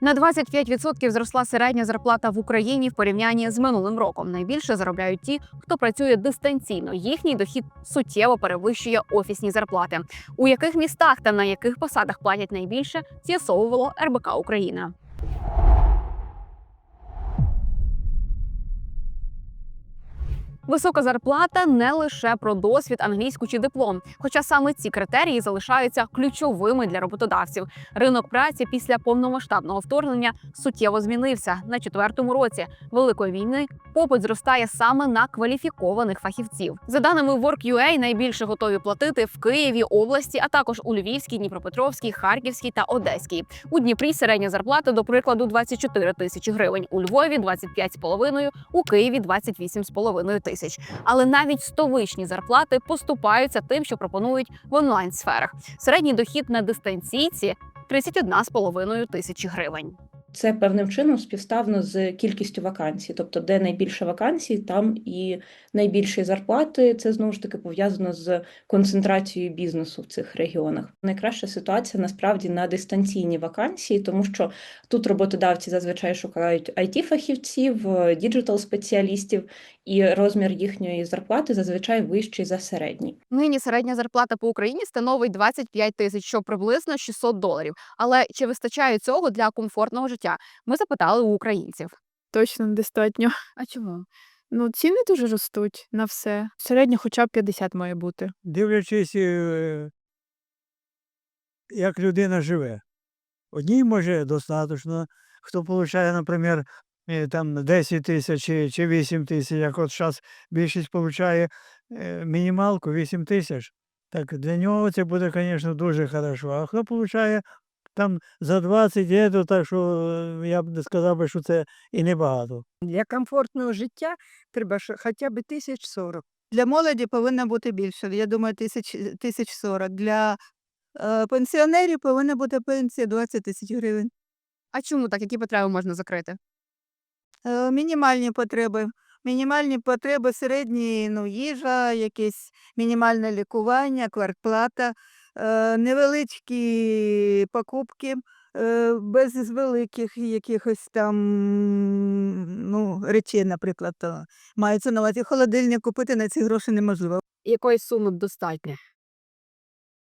На 25% зросла середня зарплата в Україні в порівнянні з минулим роком. Найбільше заробляють ті, хто працює дистанційно. Їхній дохід суттєво перевищує офісні зарплати. У яких містах та на яких посадах платять найбільше, з'ясовувало РБК Україна. Висока зарплата не лише про досвід, англійську чи диплом, хоча саме ці критерії залишаються ключовими для роботодавців. Ринок праці після повномасштабного вторгнення суттєво змінився на четвертому році великої війни. Попит зростає саме на кваліфікованих фахівців. За даними Work.ua, найбільше готові платити в Києві, області, а також у Львівській, Дніпропетровській, Харківській та Одеській. У Дніпрі середня зарплата, до прикладу, 24 тисячі гривень. У Львові 25,5, у Києві 28,5 тисяч. Але навіть стовичні зарплати поступаються тим, що пропонують в онлайн сферах. Середній дохід на дистанційці 31,5 тисячі гривень. Це певним чином співставно з кількістю вакансій. Тобто, де найбільше вакансій, там і найбільші зарплати. Це знову ж таки пов'язано з концентрацією бізнесу в цих регіонах. Найкраща ситуація насправді на дистанційні вакансії, тому що тут роботодавці зазвичай шукають it фахівців діджитал спеціалістів, і розмір їхньої зарплати зазвичай вищий за середній. Нині середня зарплата по Україні становить 25 тисяч, що приблизно 600 доларів. Але чи вистачає цього для комфортного життя? Ми запитали у українців. Точно недостатньо. А чому? Ну, ціни дуже ростуть на все. Середньо хоча б 50 має бути. дивлячись, е, як людина живе. Одній може достатньо, хто отримує, наприклад, е, там 10 тисяч чи- чи 8 тисяч, як от зараз більшість отримує мінімалку 8 тисяч. Так для нього це буде, звісно, дуже хорошо. А хто отримує там за 20 є, то так що е, я б не сказав би, що це і небагато. Для комфортного життя треба хоча б тисяч сорок. Для молоді повинно бути більше. Я думаю, тисяч, тисяч сорок. Для е, пенсіонерів повинна бути пенсія 20 тисяч гривень. А чому так? Які потреби можна закрити? Е, мінімальні потреби. Мінімальні потреби середні, ну, їжа, якесь мінімальне лікування, квартплата, невеличкі покупки, е, без великих якихось там ну, речей, наприклад. е, Мається на увазі холодильник купити на ці гроші неможливо. Якої суми достатньо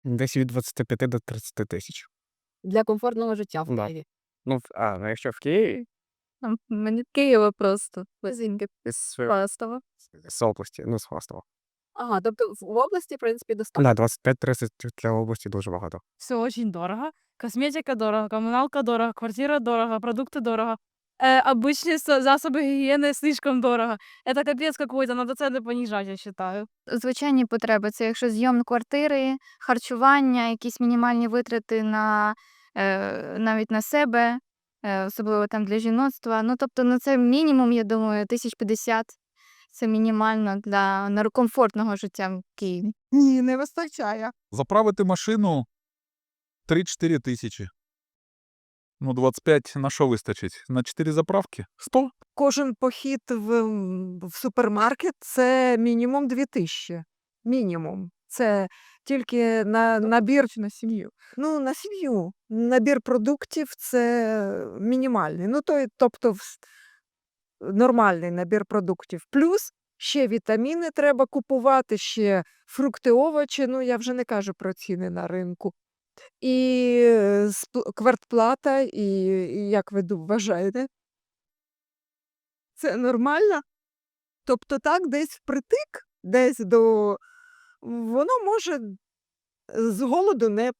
Десь від 25 до 30 тисяч. для комфортного життя в Да. Києві? Ну, в- а, ну якщо в Києві, Мені Києва просто. Лизиньки. з, з області, ну, з Хвастова. Ага, тобто в області, в принципі, достатньо. Да, 25-30 для області дуже багато. Все очень дорого. Косметика дорого, коммуналка дорого, квартира дорого, продукты дорого. Э, обычные со- засобы гигиены слишком дорого. Это капец какой-то, надо цены понижать, я считаю. звичайні потреби. Це якщо зйом квартири, харчування, якісь мінімальні витрати на е, навіть на себе, е, особливо там для жіноцтва. Ну тобто, ну це мінімум, я думаю, 1050. це мінімально для нар- комфортного життя в Києві. Ні, не вистачає. Заправити машину 3-4 тисячі. Ну, 25 на що вистачить? На 4 заправки? 100? Кожен похід в, в супермаркет це мінімум 2 тисячі. Мінімум. Це тільки на набір На сім'ю. ну, на сім'ю. Набір продуктів це мінімальний. Ну, то, тобто нормальний набір продуктів. Плюс ще вітаміни треба купувати, ще фрукти, овочі. Ну, я вже не кажу про ціни на ринку. І е, квартплата, і, як ви вважаєте? Це нормально? Тобто так, десь впритик, десь до. Воно може з голоду не,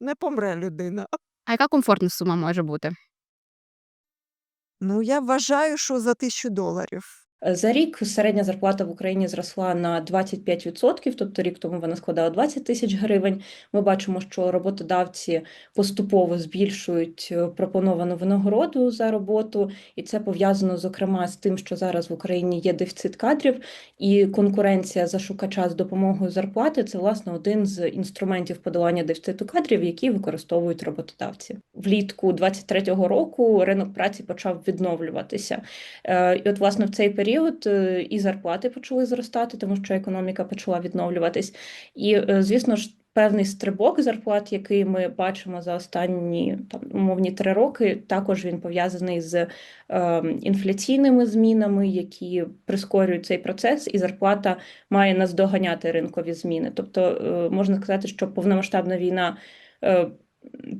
не помре людина. А яка комфортна сума може бути? Ну, я вважаю, що за тисячу доларів. За рік середня зарплата в Україні зросла на 25%, тобто рік тому вона складала 20 тисяч гривень. Ми бачимо, що роботодавці поступово збільшують е, пропоновану винагороду за роботу, і це пов'язано зокрема з тим, що зараз в Україні є дефіцит кадрів, і конкуренція за шукача з допомогою зарплати це власне один з інструментів подолання дефіциту кадрів, які використовують роботодавці. Влітку 23-го року ринок праці почав відновлюватися. Е, І от, власне, в цей період е, і зарплати почали зростати, тому що економіка почала відновлюватись. І, е, звісно ж, певний стрибок зарплат, який ми бачимо за останні там умовні три роки. Також він пов'язаний з е, інфляційними змінами, які прискорюють цей процес, і зарплата має наздоганяти ринкові зміни. Тобто е, можна сказати, що повномасштабна війна. е,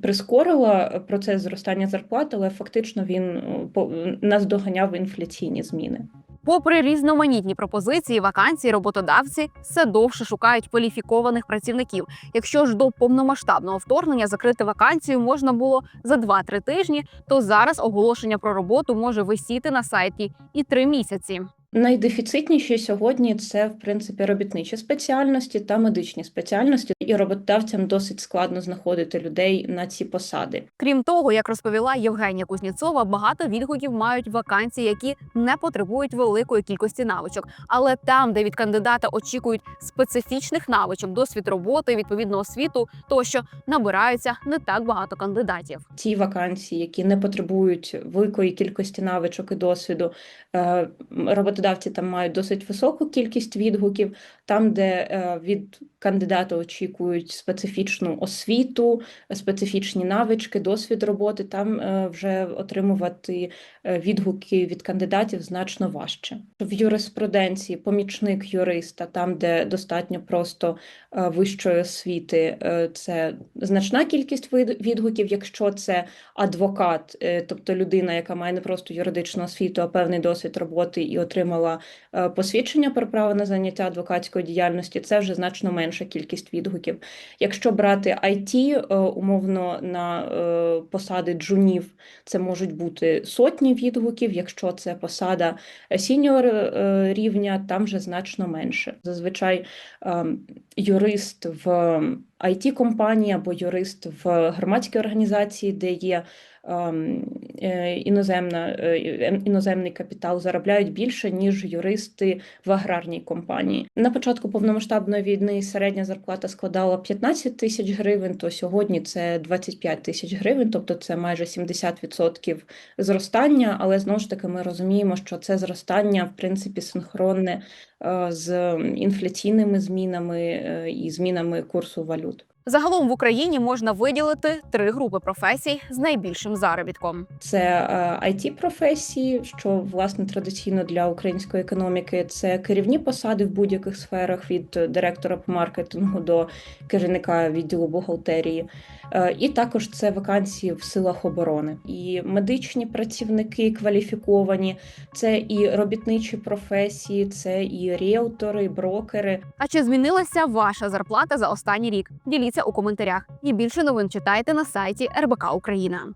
Прискорила процес зростання зарплат, але фактично він е, наздоганяв інфляційні зміни. Попри різноманітні пропозиції, вакансії, роботодавці все довше шукають кваліфікованих працівників. Якщо ж до повномасштабного вторгнення закрити вакансію можна було за 2-3 тижні, то зараз оголошення про роботу може висіти на сайті і 3 місяці. Найдефіцитніші сьогодні це в принципі робітничі спеціальності та медичні спеціальності, і роботодавцям досить складно знаходити людей на ці посади. Крім того, як розповіла Євгенія Кузніцова, багато відгуків мають вакансії, які не потребують великої кількості навичок. Але там, де від кандидата очікують специфічних навичок, досвід роботи, відповідну освіту, тощо набираються не так багато кандидатів. Ті вакансії, які не потребують великої кількості навичок і досвіду, е, роботодавці там мають досить високу кількість відгуків. Там, де е, від кандидата очікують специфічну освіту, специфічні навички, досвід роботи, там е, вже отримувати е, відгуки від кандидатів значно важче. В юриспруденції помічник юриста, там, де достатньо просто вищої освіти, це значна кількість відгуків. Якщо це адвокат, тобто людина, яка має не просто юридичну освіту, а певний досвід роботи і отримала е, посвідчення про право на заняття адвокатської діяльності, це вже значно менша кількість відгуків. Якщо брати IT, е, умовно на е, посади джунів, це можуть бути сотні відгуків. Якщо це посада сіньор рівня, там вже значно менше. Зазвичай юрист в it компанії або юрист в громадській організації, де є ем, іноземна, е, іноземний капітал, заробляють більше, ніж юристи в аграрній компанії. На початку повномасштабної війни середня зарплата складала 15 тисяч гривень, то сьогодні це 25 тисяч гривень, тобто це майже 70% зростання. Але знову ж таки ми розуміємо, що це зростання в принципі синхронне е, з інфляційними змінами е, і змінами курсу валют. Загалом в Україні можна виділити три групи професій з найбільшим заробітком. Це it професії, що власне традиційно для української економіки. Це керівні посади в будь-яких сферах від директора по маркетингу до керівника відділу бухгалтерії. Е, І також це вакансії в силах оборони. І медичні працівники кваліфіковані, це і робітничі професії, це і ріелтори, і брокери. А чи змінилася ваша зарплата за останній рік? Діліться у коментарях. І більше новин читайте на сайті РБК Україна.